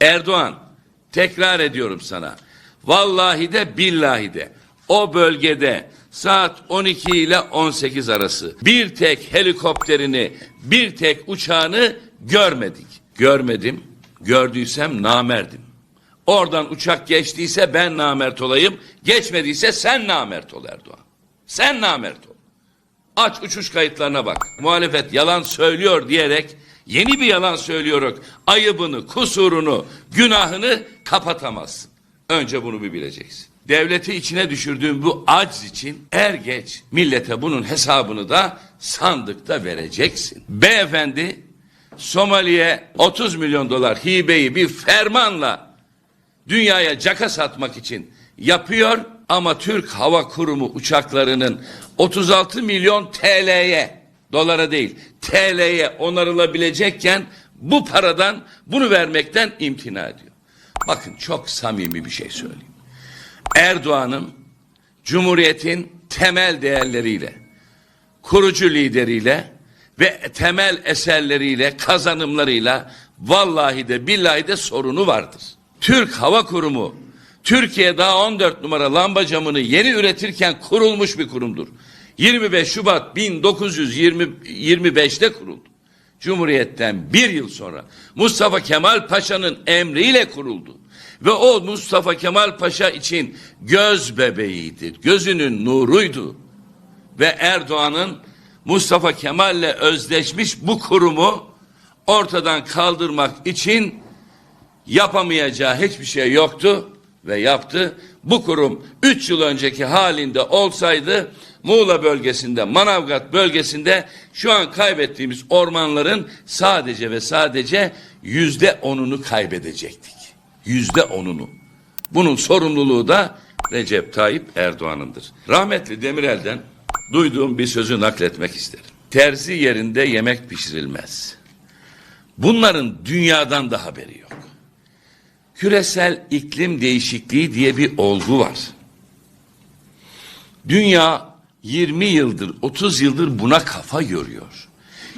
Erdoğan tekrar ediyorum sana. Vallahi de billahi de o bölgede saat 12 ile 18 arası bir tek helikopterini bir tek uçağını görmedik. Görmedim. Gördüysem namerdim. Oradan uçak geçtiyse ben namert olayım. Geçmediyse sen namert ol Erdoğan. Sen namert ol. Aç uçuş kayıtlarına bak. Muhalefet yalan söylüyor diyerek yeni bir yalan söylüyor. Ayıbını, kusurunu, günahını kapatamazsın. Önce bunu bir bileceksin. Devleti içine düşürdüğün bu aciz için er geç millete bunun hesabını da sandıkta vereceksin. Beyefendi Somali'ye 30 milyon dolar hibeyi bir fermanla dünyaya caka satmak için yapıyor ama Türk Hava Kurumu uçaklarının 36 milyon TL'ye dolara değil TL'ye onarılabilecekken bu paradan bunu vermekten imtina ediyor. Bakın çok samimi bir şey söyleyeyim. Erdoğan'ın Cumhuriyet'in temel değerleriyle, kurucu lideriyle ve temel eserleriyle, kazanımlarıyla vallahi de billahi de sorunu vardır. Türk Hava Kurumu Türkiye daha 14 numara lamba camını yeni üretirken kurulmuş bir kurumdur. 25 Şubat 1925'te kuruldu. Cumhuriyet'ten bir yıl sonra Mustafa Kemal Paşa'nın emriyle kuruldu. Ve o Mustafa Kemal Paşa için göz bebeğiydi, gözünün nuruydu. Ve Erdoğan'ın Mustafa Kemal'le özleşmiş bu kurumu ortadan kaldırmak için yapamayacağı hiçbir şey yoktu ve yaptı. Bu kurum 3 yıl önceki halinde olsaydı Muğla bölgesinde, Manavgat bölgesinde şu an kaybettiğimiz ormanların sadece ve sadece yüzde onunu kaybedecektik. Yüzde onunu. Bunun sorumluluğu da Recep Tayyip Erdoğan'ındır. Rahmetli Demirel'den duyduğum bir sözü nakletmek isterim. Terzi yerinde yemek pişirilmez. Bunların dünyadan da haberi yok. Küresel iklim değişikliği diye bir olgu var. Dünya 20 yıldır, 30 yıldır buna kafa yoruyor.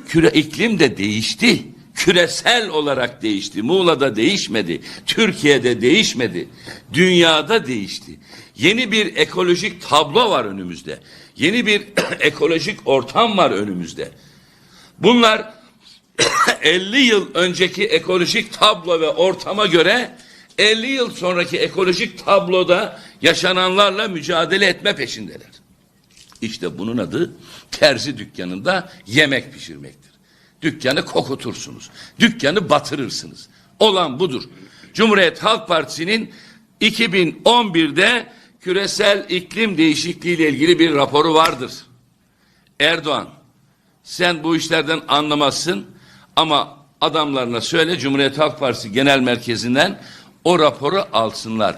Küre iklim de değişti. Küresel olarak değişti. Muğla'da değişmedi. Türkiye'de değişmedi. Dünyada değişti. Yeni bir ekolojik tablo var önümüzde. Yeni bir ekolojik ortam var önümüzde. Bunlar 50 yıl önceki ekolojik tablo ve ortama göre 50 yıl sonraki ekolojik tabloda yaşananlarla mücadele etme peşindeler. İşte bunun adı terzi dükkanında yemek pişirmektir. Dükkanı kokutursunuz. Dükkanı batırırsınız. Olan budur. Cumhuriyet Halk Partisi'nin 2011'de küresel iklim değişikliği ile ilgili bir raporu vardır. Erdoğan sen bu işlerden anlamazsın ama adamlarına söyle Cumhuriyet Halk Partisi Genel Merkezi'nden o raporu alsınlar.